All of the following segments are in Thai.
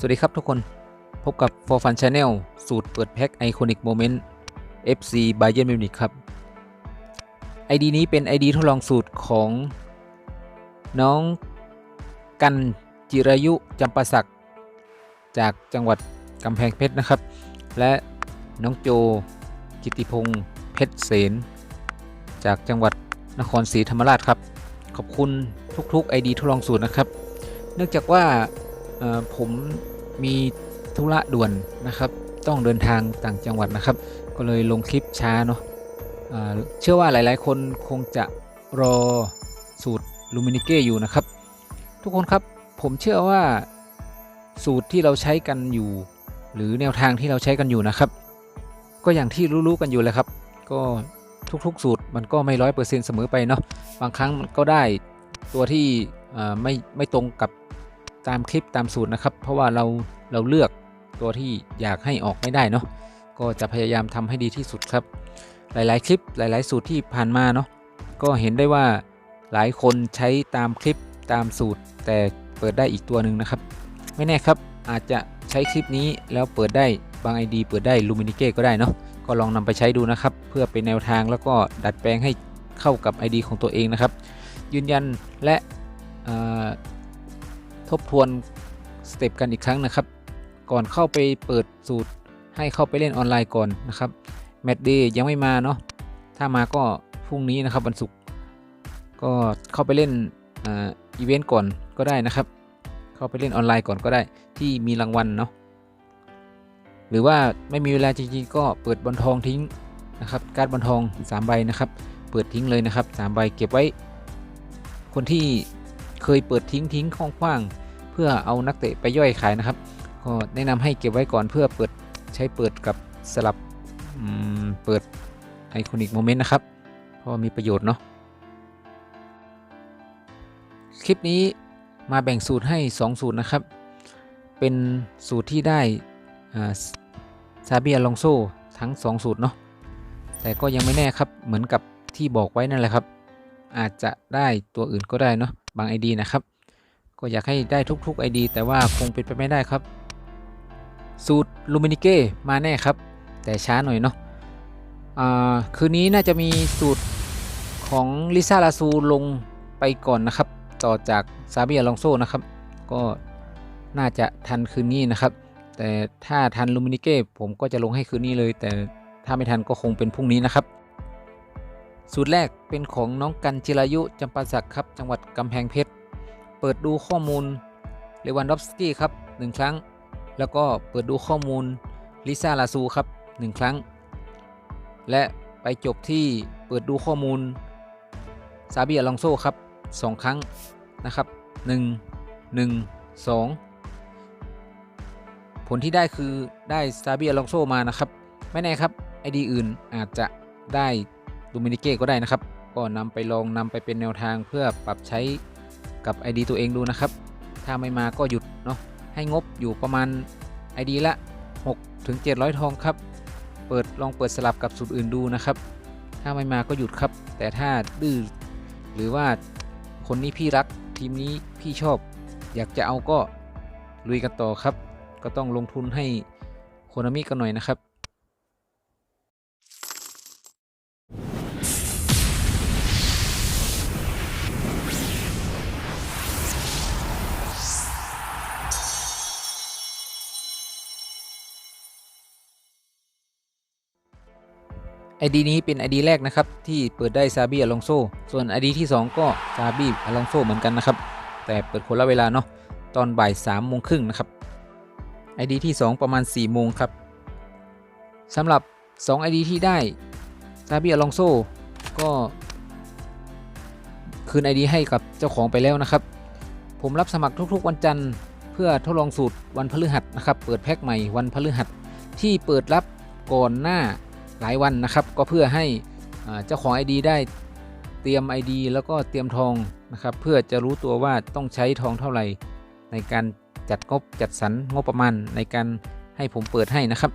สวัสดีครับทุกคน พบกับ For Fun Channel สูตรเปิดแพ็ค Iconic Moment FC Bayern Munich ครับ ID นี้เป็น ID ทดลองสูตรของ น้องกันจิรายุจำปาสักจากจังหวัดกำแพงเพชรนะครับ และน้องโจกิติพงศ์เพชรเสนจากจังหวัดนครศรีธรรมราชครับ ขอบคุณทุกๆ ID ทดลองสูตรนะครับ เนื่องจากว่า ผมมีธุระด่วนนะครับ ต้องเดินทางต่างจังหวัดนะครับ ก็เลยลงคลิปช้าเนาะเชื่อว่าหลายๆ คนคงจะรอสูตรลูมินิเก้อยู่นะครับ ทุกคนครับผมเชื่อว่าสูตรที่เราใช้กันอยู่ หรือแนวทางที่เราใช้กันอยู่นะครับ ก็อย่างที่รู้ๆกันอยู่เลยครับ ก็ทุกๆ สูตรมันก็ไม่ร้อยเปอร์เซ็นต์เสมอไปเนาะบางครั้งมันก็ได้ตัวที่ไม่ไม่ตรงกับ ตามคลิปตามสูตรนะครับ เพราะว่าเราเราเลือกตัวที่อยากให้ออกไม่ได้เนาะก็จะพยายามทำให้ดีที่สุดครับ หลายๆ คลิปหลาย ๆ สูตรที่ผ่านมาเนาะก็เห็นได้ว่าหลายคนใช้ตามคลิปตามสูตร แต่เปิดได้อีกตัวหนึ่งนะครับ ไม่แน่ครับอาจจะใช้คลิปนี้แล้วเปิดได้บาง ID เปิดได้ลูมินิเก้ก็ได้เนาะก็ลองนำไปใช้ดูนะครับ เพื่อเป็นแนวทางแล้วก็ดัดแปลงให้เข้ากับ ID ของตัวเองนะครับ ยืนยันและอ่อ ทบทวนสเต็ปกันอีกครั้งนะครับ ก่อนเข้าไปเปิดสูตรให้เข้าไปเล่นออนไลน์ก่อนนะครับแมตช์เดย์ยังไม่มาเนาะถ้ามาก็พรุ่งนี้นะครับวันศุกร์ก็เข้าไปเล่นอีเวนต์ก่อนก็ได้นะครับ เข้าไปเล่นออนไลน์ก่อนก็ได้ที่มีรางวัลเนาะหรือว่าไม่มีเวลาจริงๆก็เปิดบอลทองทิ้งนะครับ การ์ดบอลทอง3ใบนะครับ เปิดทิ้งเลยนะครับ3ใบเก็บไว้ คนที่ เคยเปิดทิ้งทิ้งคว้างๆเพื่อเอานักเตะไปย่อยขายนะครับ ก็แนะนำให้เก็บไว้ก่อนเพื่อเปิดใช้เปิดกับสลับเปิดไอคอนิกโมเมนต์นะครับ เพราะมีประโยชน์เนาะคลิปนี้มาแบ่งสูตรให้ 2 สูตรนะครับ เป็นสูตรที่ได้ซาเบียลองโซทั้ง 2 สูตรเนาะแต่ก็ยังไม่แน่ครับเหมือนกับที่บอกไว้นั่นแหละครับ อาจจะได้ตัวอื่นก็ได้เนาะ บาง ID นะครับ ก็อยากให้ได้ทุกๆ ID แต่ว่าคงเป็นไปไม่ได้ครับ สูตรลูมินิเก้มาแน่ครับ แต่ช้าหน่อยเนาะคืนนี้น่าจะมีสูตรของลิซ่าลาซูลงไปก่อนนะครับ ต่อจากซาเบียลองโซนะครับ ก็น่าจะทันคืนนี้นะครับ แต่ถ้าทันลูมินิเก้ผมก็จะลงให้คืนนี้เลย แต่ถ้าไม่ทันก็คงเป็นพรุ่งนี้นะครับ สูตรแรกเป็นของน้องกันจิรายุจำปาสักครับ จังหวัดกำแพงเพชร เปิดดูข้อมูลเลวันดอฟสกี้ครับ 1 ครั้ง แล้วก็เปิดดูข้อมูลลิซ่าลาซูครับ 1 ครั้ง และไปจบที่เปิดดูข้อมูลซาบีอลองโซครับ 2 ครั้งนะครับ 1 1 2 ผลที่ได้คือได้ซาบีอลองโซมานะครับ ไม่แน่ครับไอดีอื่นอาจจะได้ ดูมินิเก้ก็ได้นะครับ ก็นำไปลองนำไปเป็นแนวทางเพื่อปรับใช้กับ ID ตัวเองดูนะครับ ถ้าไม่มาก็หยุดเนาะให้งบอยู่ประมาณ ID ละ 6 ถึง 700 ทองครับ เปิดลองเปิดสลับกับสูตรอื่นดูนะครับ ถ้าไม่มาก็หยุดครับ แต่ถ้าดื้อหรือว่าคนนี้พี่รักทีมนี้พี่ชอบ อยากจะเอาก็ลุยกันต่อครับ ก็ต้องลงทุนให้โคนามิกันหน่อยนะครับ ID นี้เป็น ID แรกนะครับที่เปิดได้ซาบีอลองโซส่วน ID ที่ 2 ก็ซาบีอลองโซเหมือนกันนะครับ แต่เปิดคนละเวลาเนาะตอนบ่าย3โมงครึ่งนะครับ ID ที่ 2 ประมาณ4โมงครับสำหรับ2 ID ที่ได้ซาบีอลองโซก็คืน ID ให้กับเจ้าของไปแล้วนะครับ ผมรับสมัครทุกๆวันจันทร์เพื่อทดลองสูตรวันพฤหัสนะครับ เปิดแพ็คใหม่วันพฤหัสที่เปิดรับก่อนหน้า หลายวันนะครับ ก็เพื่อให้เจ้าของ ID ได้เตรียม ID แล้วก็เตรียมทองนะครับ เพื่อจะรู้ตัวว่าต้องใช้ทองเท่าไหร่ ในการจัดงบจัดสรรงบประมาณในการให้ผมเปิดให้นะครับ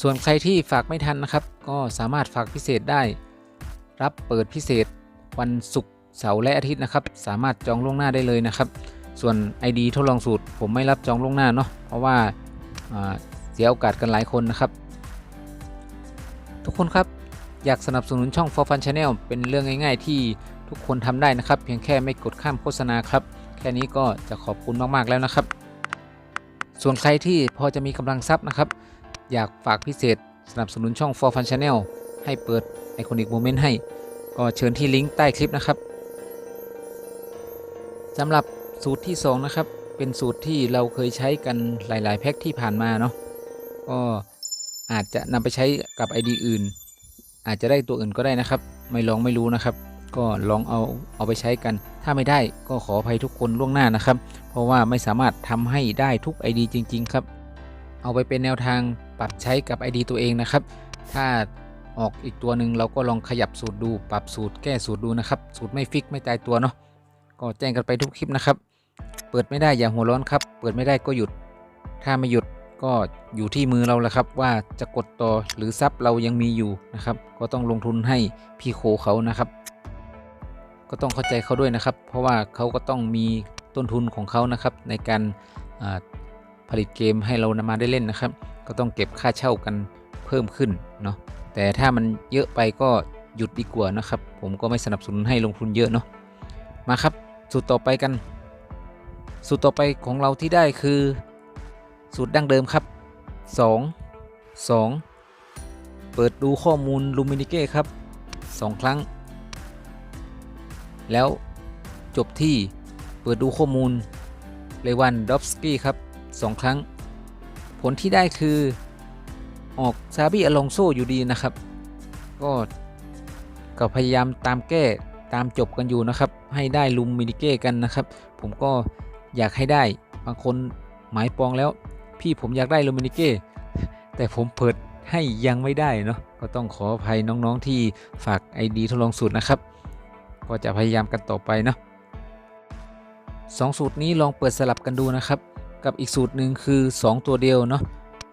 ส่วนใครที่ฝากไม่ทันนะครับ ก็สามารถฝากพิเศษได้ รับเปิดพิเศษวันศุกร์เสาร์และอาทิตย์นะครับ สามารถจองล่วงหน้าได้เลยนะครับ ส่วน ID ทดลองสูตร ผมไม่รับจองล่วงหน้าเนาะเพราะว่าเสียโอกาสกันหลายคนนะครับ ทุกคนครับอยากสนับสนุนช่อง For Fun Channel เป็นเรื่องง่าย ๆ ที่ทุกคนทำได้นะครับ เพียงแค่ไม่กดข้ามโฆษณาครับ แค่นี้ก็จะขอบคุณมาก ๆ แล้วนะครับ ส่วนใครที่พอจะมีกำลังทรัพย์นะครับ อยากฝากพิเศษสนับสนุนช่อง For Fun Channel ให้เปิด Iconic Moment ให้ ก็เชิญที่ลิงก์ใต้คลิปนะครับสำหรับสูตรที่ 2 นะครับ เป็นสูตรที่เราเคยใช้กันหลาย ๆ แพ็คที่ผ่านมาเนาะก็ อาจจะนำไปใช้กับ ID อื่น อาจจะได้ตัวอื่นก็ได้นะครับ ไม่ลองไม่รู้นะครับ ก็ลองเอาเอาไปใช้กัน ถ้าไม่ได้ก็ขออภัยทุกคนล่วงหน้านะครับ เพราะว่าไม่สามารถทำให้ได้ทุก ID จริง ๆ ครับ เอาไปเป็นแนวทางปรับใช้กับ ID ตัวเองนะครับ ถ้าออกอีกตัวหนึ่งเราก็ลองขยับสูตรดูปรับสูตรแก้สูตรดูนะครับ สูตรไม่ฟิกไม่ตายตัวเนาะก็แจ้งกันไปทุกคลิปนะครับ เปิดไม่ได้อย่าหัวร้อนครับ เปิดไม่ได้ก็หยุด ถ้าไม่หยุด ก็อยู่ที่มือเราแหละครับว่าจะกดต่อหรือซับเรายังมีอยู่นะครับ ก็ต้องลงทุนให้พี่โคเขานะครับ ก็ต้องเข้าใจเขาด้วยนะครับ เพราะว่าเขาก็ต้องมีต้นทุนของเขานะครับ ในการผลิตเกมให้เรานำมาได้เล่นนะครับ ก็ต้องเก็บค่าเช่ากันเพิ่มขึ้นเนาะแต่ถ้ามันเยอะไปก็หยุดดีกว่านะครับ ผมก็ไม่สนับสนุนให้ลงทุนเยอะเนาะมาครับสูตรต่อไปกัน สูตรต่อไปของเราที่ได้คือ สูตรดั้งเดิมครับ 2 2 เปิดดูข้อมูลลูมินิเก้ครับ 2 ครั้ง แล้วจบที่เปิดดูข้อมูลเลวันดอฟสกี้ครับ 2 ครั้ง ผลที่ได้คือออกซาบิอลองโซอยู่ดีนะครับ ก็ก็พยายามตามแก้ตามจบกันอยู่นะครับ ให้ได้ลุมมินิเก้กันนะครับ ผมก็อยากให้ได้บางคนหมายปองแล้ว พี่ผมอยากได้ลูมินิเก้แต่ผมเปิดให้ยังไม่ได้เนาะก็ต้องขออภัยน้องๆที่ฝาก ID ทดลองสูตรนะครับ ก็จะพยายามกันต่อไปเนาะสองสูตรนี้ลองเปิดสลับกันดูนะครับ กับอีกสูตรหนึ่งคือ 2 ตัวเดียวเนาะ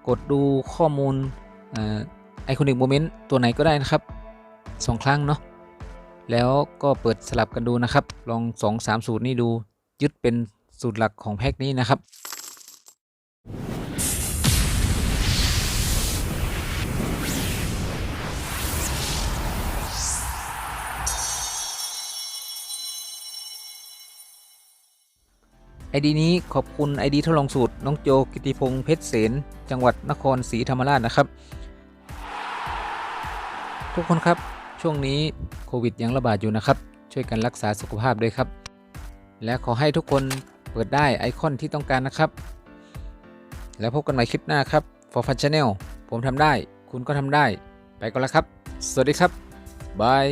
กดดูข้อมูลไอคอนิกโมเมนต์ตัวไหนก็ได้นะครับ 2 ครั้งเนาะแล้วก็เปิดสลับกันดูนะครับ ลอง 2 3 สูตรนี้ดูยึดเป็นสูตรหลักของแพ็กนี้นะครับ ไอดีนี้ขอบคุณไอดีทดลองสูตร น้องโจกิติพงษ์เพชรเสนจังหวัดนครศรีธรรมราชนะครับ ทุกคนครับช่วงนี้โควิดยังระบาดอยู่นะครับ ช่วยกันรักษาสุขภาพด้วยครับ และขอให้ทุกคนเปิดได้ไอคอนที่ต้องการนะครับ แล้วพบกันใหม่คลิปหน้าครับ For Fun Channel ผมทำได้ คุณก็ทำได้ ไปก่อนแล้วครับ สวัสดีครับบาย